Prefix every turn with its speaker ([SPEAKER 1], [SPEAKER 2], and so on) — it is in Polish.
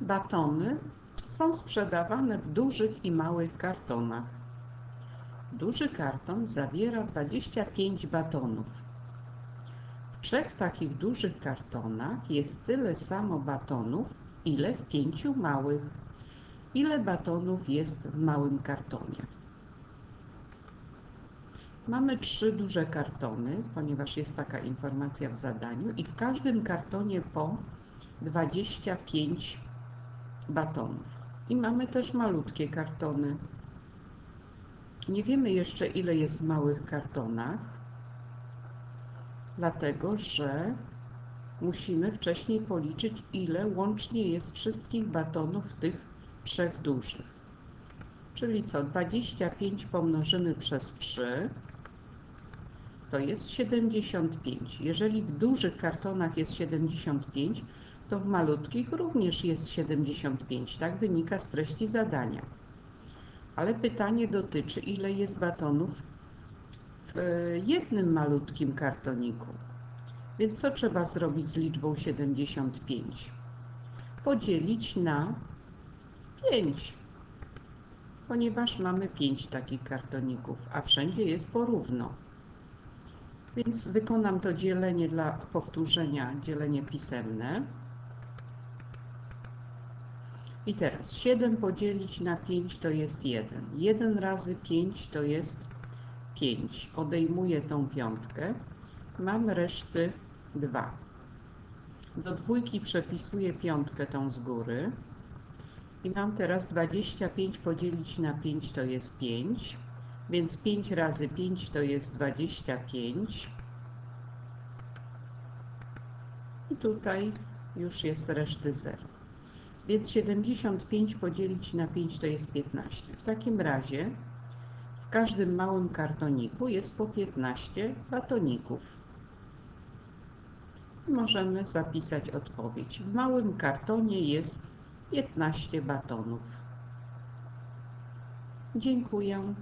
[SPEAKER 1] Batony są sprzedawane w dużych i małych kartonach. Duży karton zawiera 25 batonów. W trzech takich dużych kartonach jest tyle samo batonów, ile w pięciu małych. Ile batonów jest w małym kartonie? Mamy trzy duże kartony, ponieważ jest taka informacja w zadaniu, i w każdym kartonie po 25 batonów. I mamy też malutkie kartony. Nie wiemy jeszcze, ile jest w małych kartonach, dlatego że musimy wcześniej policzyć, ile łącznie jest wszystkich batonów tych trzech dużych. Czyli co? 25 pomnożymy przez 3 to jest 75. Jeżeli w dużych kartonach jest 75, to w malutkich również jest 75. Tak wynika z treści zadania. Ale pytanie dotyczy, ile jest batonów w e, jednym malutkim kartoniku. Więc co trzeba zrobić z liczbą 75? Podzielić na 5, ponieważ mamy 5 takich kartoników, a wszędzie jest porówno. Więc wykonam to dzielenie dla powtórzenia, dzielenie pisemne. I teraz 7 podzielić na 5 to jest 1. 1 razy 5 to jest 5. Odejmuję tą piątkę. Mam reszty 2. Do dwójki przepisuję piątkę tą z góry. I mam teraz 25 podzielić na 5 to jest 5. Więc 5 razy 5 to jest 25. I tutaj już jest reszty 0. Więc 75 podzielić na 5 to jest 15. W takim razie w każdym małym kartoniku jest po 15 batoników. Możemy zapisać odpowiedź. W małym kartonie jest 15 batonów. Dziękuję.